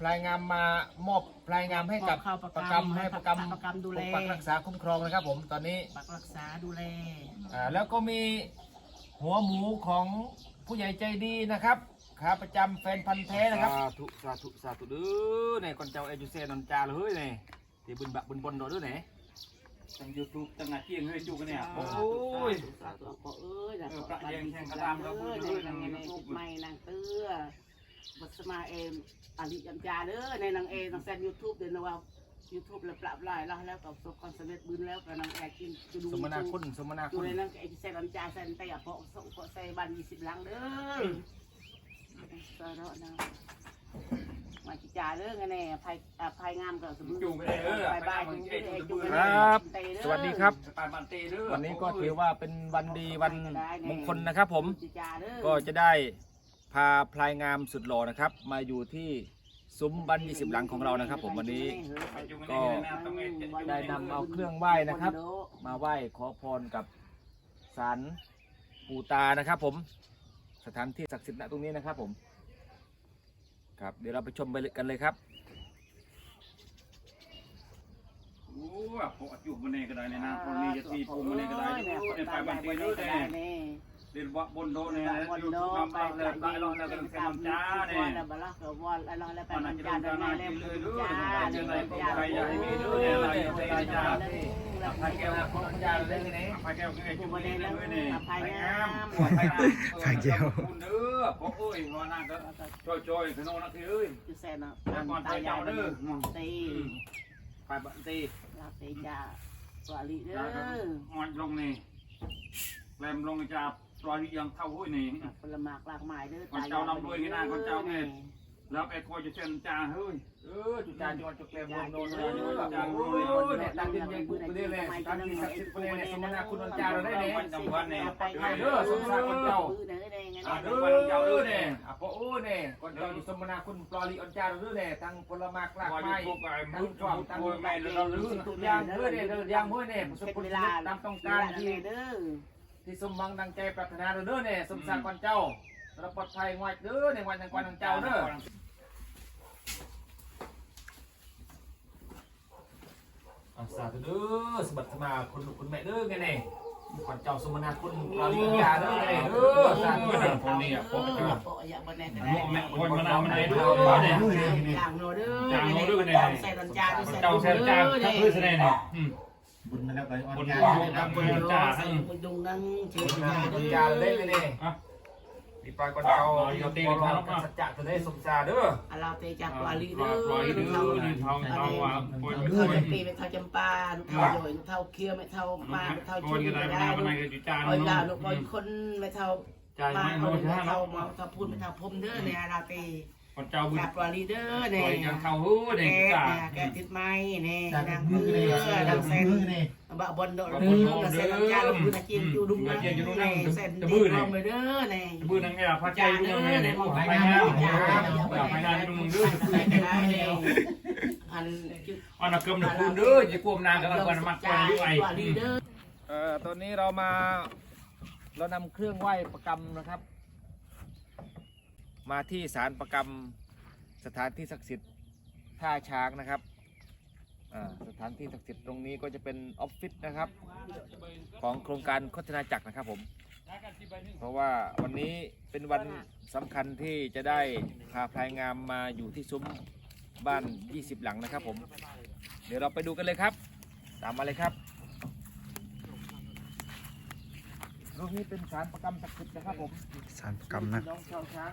พลายงามมามอบพลายงามให้กับมอบข้าวประประกำกำให้ประกำประกำดูแล ปกปักรักษาคุ้มครองนะครับผมตอนนี้ปักรักษาดูแล อ่าแล้วก็มีหัวหมูของผู้ใหญ่ใจดีนะครับขาประจำแฟนพันธ์แท้นะครับ สาธุสาธุสาธุเด้อเนี่ยคนเจ้าเอจูเซนนจาเลยเนี่ยที่บุญบะบุญบนโดดด้วยเนี่ยทางยูทูบตั้งอาเจียงเฮ้ยจุกันเนี่ย โอ้ย สาธุขอเอ้ยเออพระเองแห่งกระดามครับเอ้ยเอ้ยในนางในใน YouTube ไม่นางเตื้อ บัสมาเอมอลิยัมจาเด้อในนางเอนางแซนยูทูบเดินว่ายูทูบแล้วปรับลายแล้วแล้วกับประสบความสำเร็จบุญแล้วกับนางแอร์กินจะดูสมนาคุณสมนาอคุยู่ณในนางเอเซนอัมจาเซนแต่อย่าเพาะส่งเพาะใส่บันยี่สิบลังเด้อสาระนะมาจิจาเด้อไงแน่ภัยภัยงามกับสมบูรณ์จุงไปเลยเด้อไปบ้านจุงไปเลยจุงไปเลยครับเตะเด้อสวัสดีครับ ปานบันเตเด้อ วันนี้ก็ถือว่าเป็นวันดีวันมงคลนะครับผมจิจาเด้อก็จะได้ พาพลายงามสุดหล่อนะครับ มาอยู่ที่ซุ้มบัน20 หลังของเรานะครับ ผมวันนี้ก็ได้นำเอาเครื่องไหว้นะครับ มาไหว้ขอพรกับศาลปู่ตานะครับ ผมสถานที่ศักดิ์สิทธิ์ณตรงนี้นะครับ ผมครับเดี๋ยวเราไปชมไปกันเลยครับ โอ้ยพอจุมันเองก็ได้เนี่ยนะคนนี้จะตีปูมันเองก็ได้เนี่ยไปบันตเด้อเนี่ยเรี ยนว่าบนโดเนี่ยวันยูโดทูบไปทำได้ไปได้ลองแล้วก็เป็นคำจ้าเนี่ยแล้วบลาก็วอนแล้วแล้วไปมันมันจะจาได้ได้การแม่งานเล่มเลยจ้าเด้อเล่จะมได้จ้าใครอยากให้มีเด้อเนี่ยอะไรใครอยากพายแก้วพระยาเลยไงใครแก้วคือไอ้จุผู้กบนี่ริเลเวยณเนี่ยอภัยงามใครแก้วคุณเด้อพ่อเอ้ยว่านั่งก็จอยๆคือโน่นนะคือเอ้ยจุแซนอะแล้วก่อนไปเจ้าเด้อตีไปบันตีลาตีจ้าสวัสดีเด้แล้วก็อมันลงนี่แรมลงจะ ปล่อยยังเท่าหุ้ยนี่ ผลไม้หลากหลายเด้อแล้วไอ้คอยจะเซ็นจาเฮ้ย เออจุดจานจังหวัดจุดเกลมโนนเลยจานโนนเนี่ยตั้งดินยังกูไปเรื่อยเลยตั้งดินศักดิ์สิทธิ์ไปเรื่อยเนี่ยสมนาคุณวันจาเราได้เนี่ยอ่าเด้อเจ้าเด้อเนี่ยอะพ่อโอ้เนี่ยก่อนเจ้าอยู่สมนาคุณปลอลีอันจาเราด้วยเนี่ยตั้งผลไม้กลากว่าไม้จะพวกไอ้ตั้มุงดจอมตั้งโวยแม่เราลื้อทุกอย่างเพื่อเนี่ยเดินอย่างเพื่อเนี่ยประสบเป็นผลเวสำลาเร็จตามต้องการที่เด้อ ที่สมหวังดังใจปรารถนาเราเด้อเนี่ยสมศักดิ์ก่อนเจ้าเราปลอดภัยงวดเด้อในวันทางกวนทางเจ้าเด้ออาสาธุเด้อสบัดสมาคุณลูกคุณแม่เด้อไงเนี่ยขวัญเจ้าสมนาคุณปราลียาเด้อไงเด้อสาธุเด้อคนนี้อะพวกจะพวกอย่าบ่แน่ก็ได้แม่คนมันเอามันได้เด้เท่าอเนี่ยจางโนเด้อจางโนเด้อเนี่ยใส่ตันจานใส่เจ้าเซ็นจาถ้าพื้นแสดงเนี่ยบุญมาแล้วไปออนคนยาดูกั บคนจ่าใส่บุญดุงนั่งเชิญสมนาจาคุณเด้ยาอเด้อไงเนี่ยมีปลายก่อนเจ้าอยู่ตีนทางสัจจะจะได้สมชาเด้ออาลาเตจากปลาลีเด้อปล่อยดื้อนี่ทองทองว่าปล่อยเท่าจำปีไม่เท่าจำปาเท่าโยยเท่าเคี้ยวไม่เท่ามาไม่เท่าโกชุนนกันได้ไม่ไม่ได้ได้ลูไม่กได้จุจ่าคอยเนาะลาลูกคอยคนไม่เท่าจ่ายมาไม่คโดนนไม่ท่าเท่าเนาะมาเท่าพูดไม่เท่าพมเด้อเนี่ยอาลาเต คนเจ้าบุญจากปลาลีเด้อปเนี่ล่อยยยังเข้าหู้แกเด็กจ่าเนี่ยแกติดไม้เนี่ยจากนางมืมืออเลยนางเซนมือเลยบะบนโดดมือเซนจานมือตะเกียงอยู่ดุงนะเซนดีลงเลยเด้อเนี่ยบืนนั่งไงล่ะพระใจดูยังไงเนี่ยไปงานไปงานดูมึงด้วยอันอันนั้นเกิมนะคุณเด้ออย่ากลัวนางกันก่อนมักก่อนอยู่ไอ้เด้อเอ่อตอนนี้เรามาเรานำเครื่องไหว้ประกรรมนะครับ มาที่ศาลประกรรมสถานที่ศักดิ์สิทธิ์ท่าช้างนะครับอ่าสถานที่ศักดิ์สิทธิ์ตรงนี้ก็จะเป็นออฟฟิศนะครับ ของโครงการโฆษณาจักรนะครับผม เพราะว่าวันนี้เป็นวันสำคัญที่จะได้พาพลายงามมาอยู่ที่ซุ้มบ้าน 20 หลังนะครับผม เดี๋ยวเราไปดูกันเลยครับ ตามมาเลยครับรูปนี้เป็นสารประกรรมศักดิ์สิทธิ์นะครับผมสารประกรรมนะน้องชาวช้าง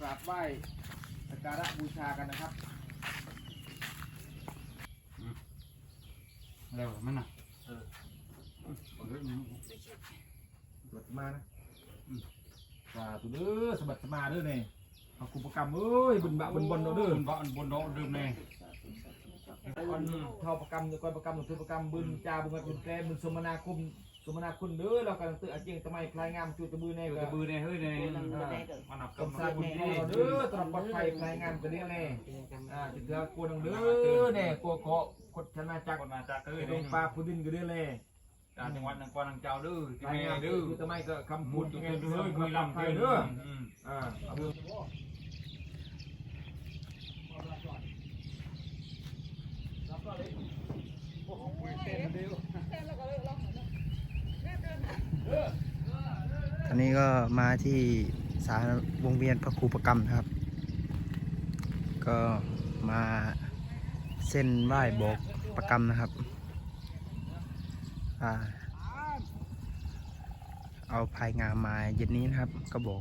กราบไหว้สักการะบูชากันนะครับเร็วมันน่ะตรวจมานะสาธุเด้อสมบัติสมาเด้อเนี่ยเอาคุปกรรมเอ้ยบุญบะบุญบนเราเด้อบนบ่บนโดดื่มแน่ก่อนเท่าประกรรมเดี๋ยวก่อนประกรรมหรือคือประกรรมบุญจาบุญกับุญแกบุญสมนาคุณ สมนาคุณเด้อเรากำลังตื่นอาเจียงทำไมพลายงามจูตะบือแน่เอเลอยบือแน่เฮ้ยแน่มันนับกำสร้างบุญพ่อเด้อตลอดปลอดภัยพลายงามกันเด้อแน่อ่าจะเถื่อกลัวนังเด้อแน่กลัวเกาะกดชนะจักรคนมาจากเอ้ยลงปลาพุดินกันเด้อแน่ต่างจังหวัดนครนางเจ้าดื้อที่พลายแม่งามดื้อคือทำไมก็คำพูพูดดยังไงเฮ้ยเด้อคุยลำไฟเกินเด้ออืมอ่าเอาเรื่อง อนนี้ก็มาที่ศาลวงเวียนพระครูประกรรมครับ ก็มาเส้นไหว้บอกประกรรมนะครับอ่าเอาพายงามมาเย็นนี้นะครับ ก็บอก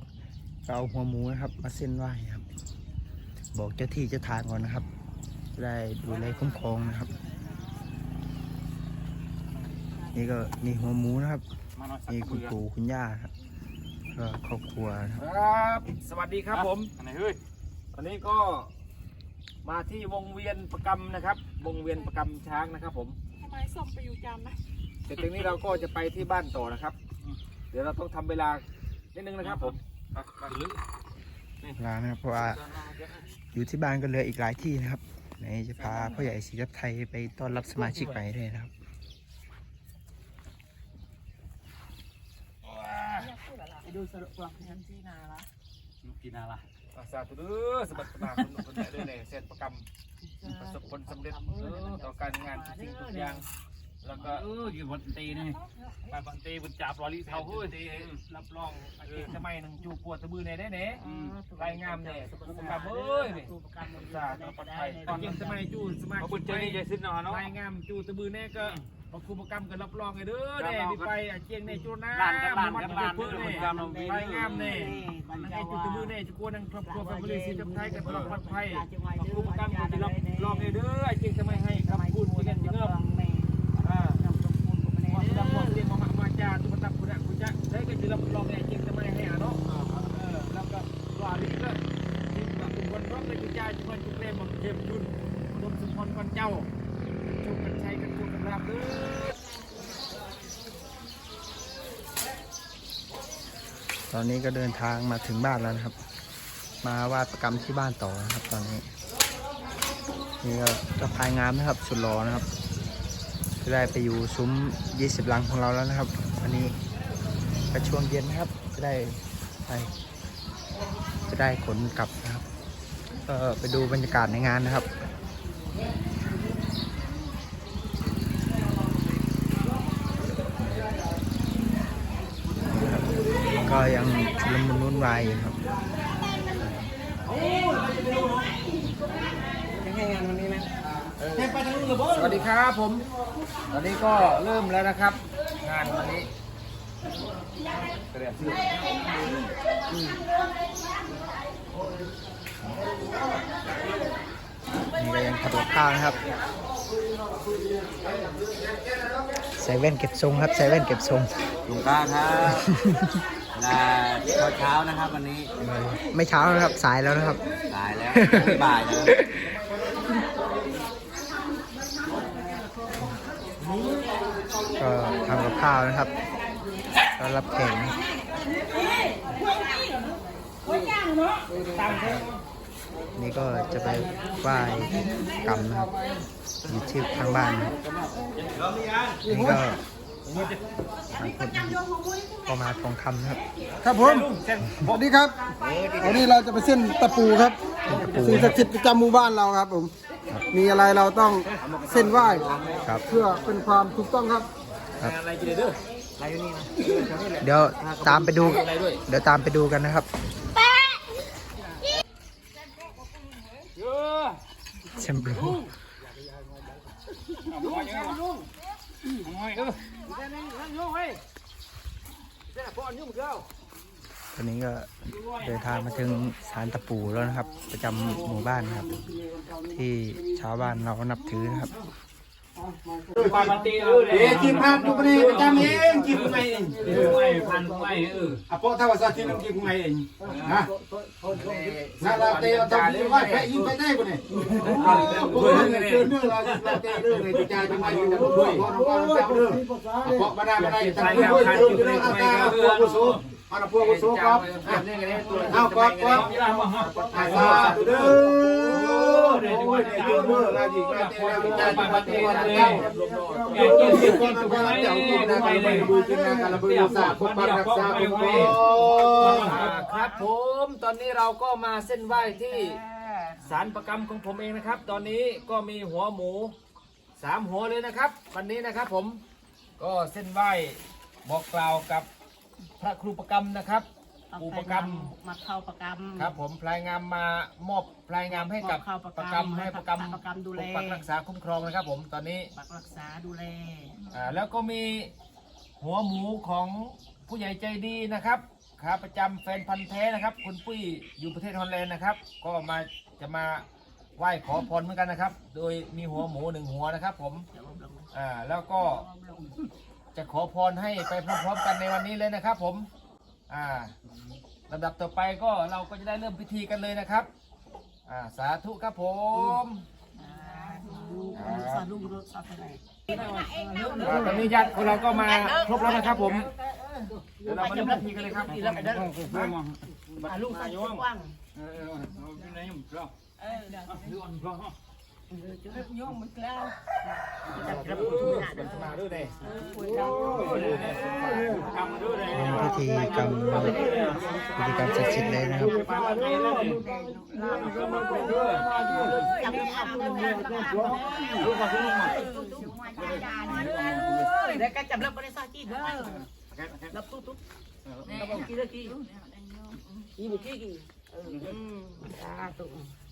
ก็เอาหัวหมูนะครับ มาเส้นไหว้ครับ บอกเจ้าที่เจ้าทางก่อนนะครับ ได้ดูแลคุ้มครองนะครับ นี่ก็นี่หัวหมูนะครับนี่คุณปู่คุณย่าครับ ก็ครอบครัวนะครับครับ สวัสดีครับผม อันไหนเฮ้ยวันนี้ก็มาที่วงเวียนประกำนะครับ วงเวียนประกำช้างนะครับ ผมทำไมส้มไปอยู่จำนะเสร็จจากนี้เราก็จะไปที่บ้านต่อนะครับ เดี๋ยวเราต้องทำเวลานิดนึงนะครับ ผมไปไปลึกลานะครับเพราะว่าอยู่ที่บ้านก็เหลืออีกหลายที่นะครับไหนจะพาพ่อใหญ่ศรีรัตไทยไปต้อนรับสมาชิกใหม่ด้วยนะครับ ไป ดูสรุปกล่องน้ำที่นาละกินอะไรอาสาธุเด้อสบัดสบายคนคนแม่ด้วยเนี่ยเสร็จประกำประสบผลสำเร็จเออต่อการงานทุกสิ่งทุกอย่าง แล้วก็เออกี่วันตีนี่ไปบันตีบุญจับรอลิเท่าเฮ้ยตีรับรองอาชีพสมัยหนึ่งจูปวดตะบือในได้เน่รายงามเนี่ยประกำเอ้ยนี่ตัวประกันสาธุปลอดภัยตอนเย็นสมัยจูสมัยเอาบุญเจนี่ใจสิ้นนอนเนาะรายงามจูตะบือแน่ก็พอครูประกำก็รับรองไงเด้อเน่มีไปอาเจียงในจูน้าลานกันลานกันลานเพื่อเด้อเน่บุญกรรมเรารายงามเน่นั่งไอ้จูตะบือเน่จะกลัวนั่งครอบครัวแฟมิลี่สีจับไทยกันตลอดปลอดภัยพอครูประกำก็จะรับรองไงเด้ออาเจียงสมัยให้คำพูดที่กันจะเงิบอ่าว่า sudah puas dia mama maca tu petang budak bujak saya ke dalam blog yang cing sama yang ni ano eh dalam ke dua hari ke ni nak kumpul blog le kerja cuma cukup mong jem jun untuk sempon kon jauh cukup kan saya kan cukup rap tu ตอนนี้ก็เดินทางมาถึงบ้านแล้วนะครับ มาไหว้ประกรรมที่บ้านต่อนะครับ ตอนนี้นี่ก็เจะพายงามนะครับ สุดหล่อนะครับจะได้ไปอยู่ซุ้ม 20หลังของเราแล้วนะครับวันนี้ก็ช่วงเย็นนะครับ จะได้ไปจะได้ขนกลับนะครับ ก็ไปดูบรรยากาศในงานนะครับ ก็ยังชุลมุนวุ่นวายอยู่ครับสวัสดีครับผม ตอนนี้ก็เริ่มแล้วนะครับ งานวันนี้เตรียมชื่อนี่ก็ยังทำกับข้าวนะครับใส่แว่นเก็บทรงครับใส่แว่นเก็บทรงลุงก้าครับลา เช้าเช้าๆนะครับ วันนี้ไม่เช้านะครับสายแล้วนะครับ สายแล้วไม่บ่ายแล้วก็ทำกับข้าวนะครับก็รับแขกนะนี่ก็จะไปไหว้กรรมนะครับอยู่ที่ทางบ้านนะครับนี่ก็ ทางคนก็มาทองคำนะครับครับผมสวัสดีครับวันนี้เราจะไปเส้นตะปูครับตะปูสิ่งศักดิ์สิทธิ์ประจำหมู่บ้านเราครับผมมีอะไรเราต้องเส้นไหว้ครับเพื่อเป็นความถูกต้องครับอะไรกินเด้อเดี๋ยวตามไปดู เดี๋ยวตามไปดูกันนะครับแชมพู ตอนนี้ก็เดินทางมาถึงศาลตะปูแล้วนะครับ ประจำหมู่บ้านนะครับ ที่ชาวบ้านเรานับถือนะครับ ไปบันตีเออเอ๊ะกินพันดูปนีประจำเองกินไงเองไม่พันไม่เอออะโปะถ้าว่าสัตว์ที่น้ำกินไงเองนะนาลาเตะต้องกินไหว้แพะยิงไปได้ปะเนี่ยโอ้โหเกินเนื้อเราลาเตะเรื่องเลยจะจ่ายทำไมอยู่แต่ด้วยเพราะน้องก้าวเจ้าเรื่องโปะมาได้มาได้แต่ด้วยเรื่องเรื่องอาการพวกกุศลอันพวกกุศลครับเอากอดกอดอาซาตุเด้อ เดี๋ยวด้ยเดี๋ยวด้วยลาจิกาเตาจิกาปฏิวัติเจ้าเกี่ยวกับคนทุกคนเจ้ากินาการไปดูกินนาการไปดูสาพบรักษาพบครับผมตอนนี้เราก็มาเส้นไหว้ที่ศาลประกรรมของผมเองนะครับ ตอนนี้ก็มีหัวหมูสามหัวเลยนะครับ วันนี้นะครับผมก็เส้นไหว้บอกกล่าวกับพระครูประกรรมนะครับ อุปกรรมมาเข้าประกรรม ครับผมพลายงามมามอบพลายงามให้กับมอบเข้าประประกกรรรรมมให้ประกรรมประกรรมดูแล ปกปักรักษาคุ้มครองนะครับผมตอนนี้ปักรักษาดูแล อ่าแล้วก็มีหัวหมูของผู้ใหญ่ใจดีนะครับขาประจำแฟนพันธ์แท้นะครับ คุณปุ้ยอยู่ประเทศฮอลแลนด์นะครับ ก็มาจะมาไหว้ขอพรเหมือนกันนะครับ โดยมีหัวหมูหนึ่งหัวนะครับ ผมอ่าแล้วก็จะขอพรให้ไปพร้อมๆกันในวันนี้เลยนะครับผม อ่า ลำดับต่อไปก็เราก็จะได้เริ่มพิธีกันเลยนะครับอ่าสาธุครับผมสาธุสาธุ อ่าตอนนี้ญาติของเราก็มาครบแล้วนะครับผมเดี๋ยวเรามาเริ่มพิธีกันเลยครับอะลูกสาวกว้าง เออเอาอยู่ไหนอยู่รอเออเดี๋ ยวดูอันรอโยมมันแล้วครับเป็นสมาด้วยเลยทำด้วยเลยเป็นพิธีกรรมพิธีกรรมศักดิ์สิทธิ์เลยนะครับแล้วก็จับแล้วบริษัทจีนเด้อรับตุ๊ตุ๊รับกี่เด้อกี่กี่บุกี้กี่เออสาธุคนะกันชาวประกันเอ้ยคนประกันเอ้ยมาเจอ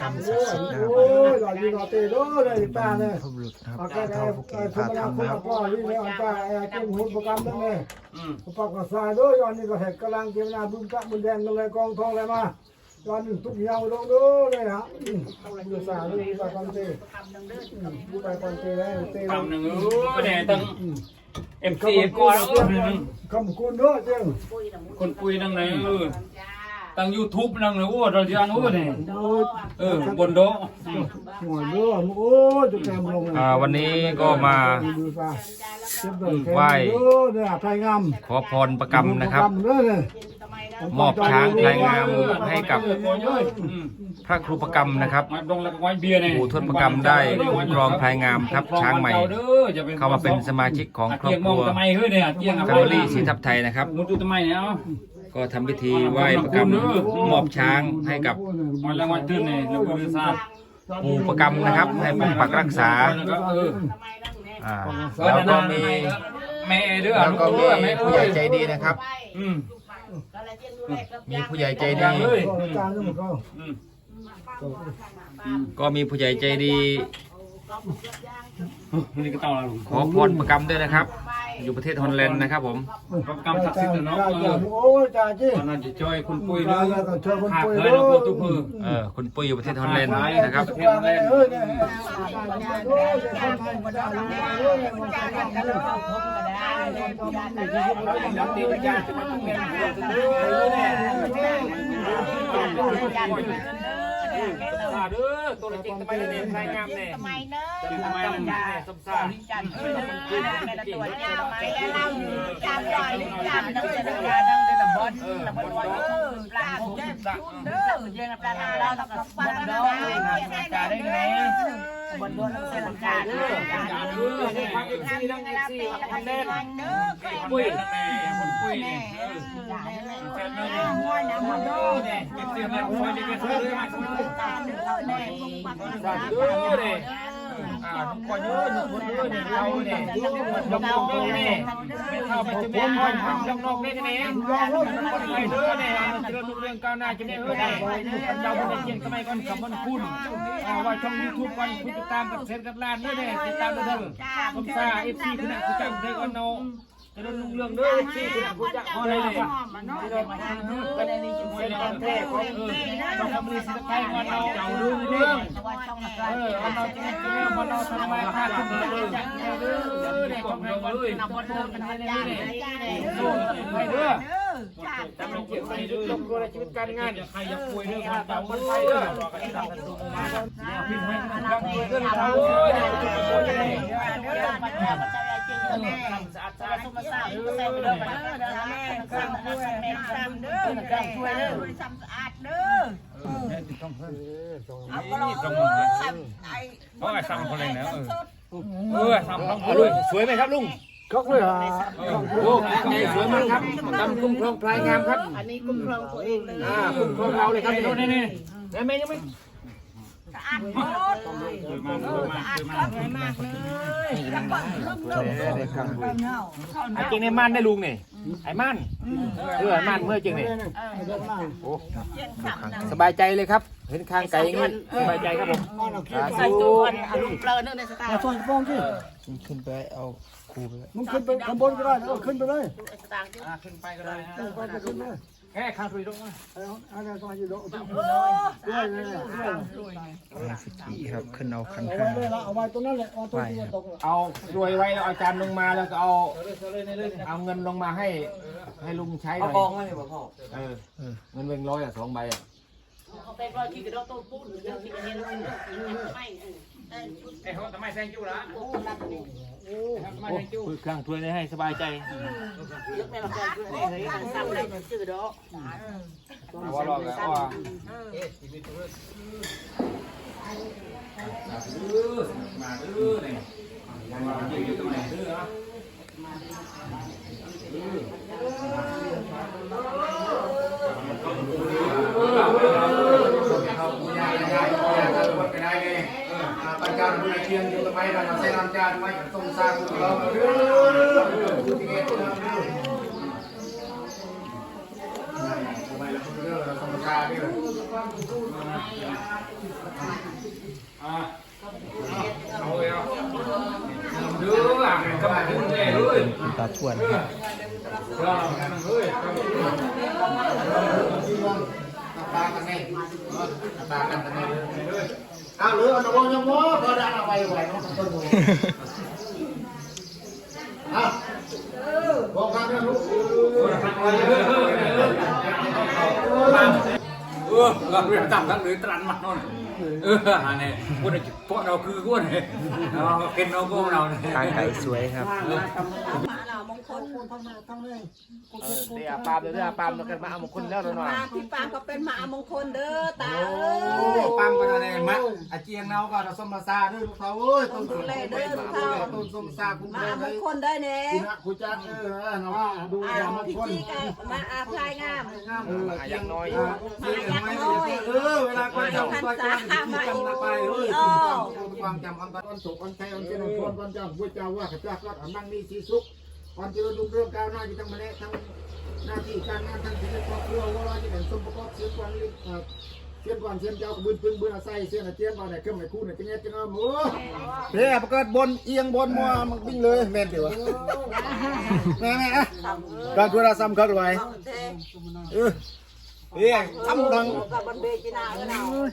กรรมศักดิ์สิทธิ์นะโอ้ยหลอดีหล่อเตะโด้เลยป้าเนี่ยพบุรุษนะครับเอาผู้เฒ่าผู้แก่พาทำนะครับพ่อนี่เลยเอาป้าไอ้เจ้าหุ่นประกันนั่นเองอืมปากกสายด้วยย้อนนี่ก็เห็ดกำลังเก็บนาบุญพระบุญแดงกันเลยกองทองเลยมาย้อนทุกเหี่ยวลงดูเลยฮะบุญสาด้วยบุญไปก่อนเตะบุญไปก่อนเตะเลยเตะทำหนึ่งเออเนี่ยตั้ง เอ็มซีก่อนแล้วนึงคำคุณด้วยเจ้าคนคุยนั่งไหนเออตั้งยูทูบนั่งเลยโอ้เราจะอ่านโอ้เนี่ยโอ้ยเออบนโดหัวด้วยโอ้ยจุกแกมลงอ่าวันนี้ก็มาดูป่ะเจ็บเลยไหว้เนี่ยไทยงามขอพรประกรรมนะครับเลยเนี่ย มอบช้างพลายงามให้กับอืมพระครูประกรรมนะครับมาดงแล้วก็ไว้เบียร์เนี่ยปู่ทวดประกรรมได้คุ้มครองพลายงามครับช้างใหม่ เข้ามาเป็นสมาชิกของครอบครัวทำไมเฮ้ยเนี่ยเกียงแฟมิลี่สีทับไทยนะครับมุดดูทำไมเนี่ยเอ้าก็ทำพิธีไหว้ประกรรมมอบช้างให้กับวันรางวัลตื่นเนี่ยแล้วก็ทราบปู่ประกรรมนะครับ ให้ปกปักรักษาแล้วก็เอออ่าแล้วก็มีแม่เด้อแล้วก็มีแม่ผู้ใหญ่ใจดีนะครับอื มมีผู้ใหญ่ใจดีเฮ้ยจานนึงก็อืมก็มีผู้ใหญ่ใจดี นี่ก็เต่าละลุง ขอพรประกรรมด้วยนะครับ อยู่ประเทศฮอลแลนด์นะครับผมกำศักดิ์สิทธิ์เนาะเออโอ้ยจ่าจีตอนนั้นจะช่วยคุณปุ้ยจ่าเด้อแล้วก็ช่วยคนขาป่วยเคด้ยแล้วก็ทุกมือเออคุณปุ้ยอยู่ประเทศฮอลแลนด์นะครับเฮ้ยเนี่ยโอ้ยคนไทยมาได้โอ้ยมาได้เด้อตัวจริงทำไมเนี่ยรายงามเนี่ยทำไมเนอะทำไมมันสมสารจันทร์เออแม่ละตัวเจ้าไม้แล้วเราจำลอยจำต้องจะได้ดังได้ละบอนละบอนวันเออปลาผมเด้อเย็นปลาเราเราก็ฟังได้ได้ไงบนโดนเส้นกาเด้อฟังเอฟซีทั้งเอฟซีทั้งคะแนนเด้อแค่ปุ้ยแม่คุณปุ้ยนี่แม่จ่ายแม่แม่แม่ห้อยนะมันเด้เด้ออเนี่เนี่ยยเก็บเสียงแล้วปุ้ยนี่ก็ซื้อเลยมาซื้อเลยารเด้อแม่ปักปักเด้อเนี่ยอ่าทุก คนเยอะทุกคนเยอะเนี่ยเราเนี่ยลงนอกเนี่ยไม่เข้าไปจะไม่เข้าทำลงนอกเนี่ยจะเนี่ยคนไทยเด้อเนี่ยเจริญรุ่งเรืองก้าวหน้าจะเนี่ยเออเนี่ยเจ้าคนเชียงทำไมก่อนคำมันคุณว่าช่องยูทูบก่อนคุณติดตามกับเซนกับล้านเนี่ยเนี่ยติดตามด้วยเด้อผมซาเอฟซีคุณน่ะคุณจังเด้ก่อนเนาะ เจริญรุ่งเรืองเด้อเอฟซีคุณน่ะคุณจังเอาเลยเนี่ยเจริญเป็นเซนกันแท้ของเออช่องคำลีสิทธิ์ไทยก่อนเนาะเจ้ารุ่งเรืองว่าช่องละเออเอาเราจะเรื่องมันเราทำมาค่าขึ้นมาเลยจากเรื่องเรื่องของเราเลยนำบนโดนกันมาจ้าเลยจ้าเลยไปเด้อจ้าจำลงเกี่ยวกับลงตัวในชีวิตการงานใครอยากป่วยเรื่องความจำมันไปเด้อพิมพ์ให้มันรักเรื่องเราเอ้ยเนี่ยจะป่วยยังไงเด้อ แม่สะอาดสะอาดสมาส่ไปเด้อเด้อเด้อแม่สร้างสร้างแม่สร้างเด้อแม่ช่วยเด้อทำสะอาดเด้อเอาก็ลองไอ้เพราะไอ้ซ้ำคนเลยนะเออเออซ้ำต้องพูดด้วยสวยไหมครับลุงก็เลยอะโอ้สวยมากครับดำคุ้มครองพลายงามครับ อันนี้คุ้มครองตัวเองเลยอ่าคุ้มครองเราเลยครับนี่นี่แม่แม่ยังไม่ อาดหมดเคยมาเคยมาเคยมาสวยมากเลยชมได้ครับไอ้จริงในม่านได้ลุงนี่ไอ้ม่านเออไอ้ม่านเมื่อจริงนี่โอ้สบายใจเลยครับ เห็นคางไก่อย่างนี้สบายใจครับผมสาใส่ธุตัวอารมณ์เปลินในสไตล์ส่วนกระโปรงที่ขึ้นไปเอาครูไปมึงขึ้นไปข้างบนก็ได้เอาขึ้นไปเลยสไตล์ขึ้นไปก็ได้ขึ้นไปขึ้นเลย แค่ข้างคุยตรงนั้นเอาเอาเอาเอาอยู่ด้วยเลยด้วยเอาสกีครับขึ้นเอาคันเอาห้าไว้เลยละเอาไว้ตรงนั้นแหละเอาตรงที่ตกเอารวยไว้แล้วเอาจานลงมาแล้วก็เอาเอาเงินลงมาให้ ให้ลุงใช้หน่อยกองไม่บอกพ่อเออเงินเวงร้อยอะสองใบอะเขาเป็นรอยที่กระโดดต้นปุ้นเรื่องที่เห็นไม่ ไอ้เขาทำไมแซงจู้ละโอ้รักนี่โอ้เครื่องถ้วยให้สบายใจยกแม่มาแกงเฮ้ยซ้ำเลยจืดดอกเอาว่าลองแล้วว่ามาเด้อเนี่ยมาเยี่ยมตรงไหนเด้อ ปัญญาบุญ เชียงอยู่ทำไมเราใช้น้ำจานไม่ต้องสร้างเราเด้อดูที่เงี้ยเราเด้อทำไมเราเด้อเราธรรมชาติเด้อเอาเลยเอาเด้ออะก็มาถึงเลยเลยคุณตาทวนครับเราเฮ้ยตากันแน่ตากันกันแน่ อ้าวหรือเอาหนูยังง้อพอได้เอาไปไหวเนาะต้นโพอ้าวบอกกันนะลูกเออเราเรียนตามทั้งเลยตรันมันนนเอออันนี้พวกเราพวกเราคือพวกนี้เรากินเราพวกเราเนี่ยไก่สวยครับ เรามงคลเดี๋ยวปาล์มเดี๋ยวปาล์มเรากันมาเอามงคลแล้วหน่อยมาพี่ปางก็เป็นมามงคลเด้อตาโอ้เอ้ยปั๊มกันอะไรมะอาเจียงเนาก็เราส้มมาซาด้วยลูกเขาเอ้ยต้นส้มต้นส้มซาคุ้มมาเลมยงคลได้แน่คุณอะคุณจักเออเนาะดูอาอย่างมันพี่คนจีกันมาอาพลายงามเออมาอย่างน้อยเออเวลาคนจำก็จำจำไปเอ้ยความจำอันตอนสุขอันใช้อันเจริญพรวันจำพระเจ้าว่าข้าเจ้าก็อันนั่งมีสีสุข วันเจริญรุ่งเรืองก้าวหน้าที่ทั้งมาเละทั้งหน้าที่การงานทั้งชีวิตครอบครัวว่าเราจะเป็นสมประกอบเสียงกวนเสียงกวนเสียงเจ้าบืนพึ่งบืนอาศัยเสียงเจียนว่าไหนเครื่องไหนคู่ไหนจะเงี้ยจะเงาหมูเฮ้ยประกาศบนเอียงบนมัวมันวิ่งเลยแม่นเดี๋ยวแม่แม่อะการคุยราซ้ำเขาไว้เออเฮ้ยทำดังกับบนเบจินาเนาะ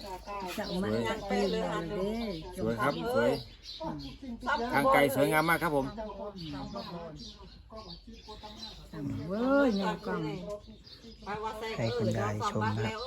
ยังเป็นเลยอันนี้สวยครับสวยคางไก่สวยงามมากครับผม เว้ยยังกัง ให้คุณยายชมนะครับ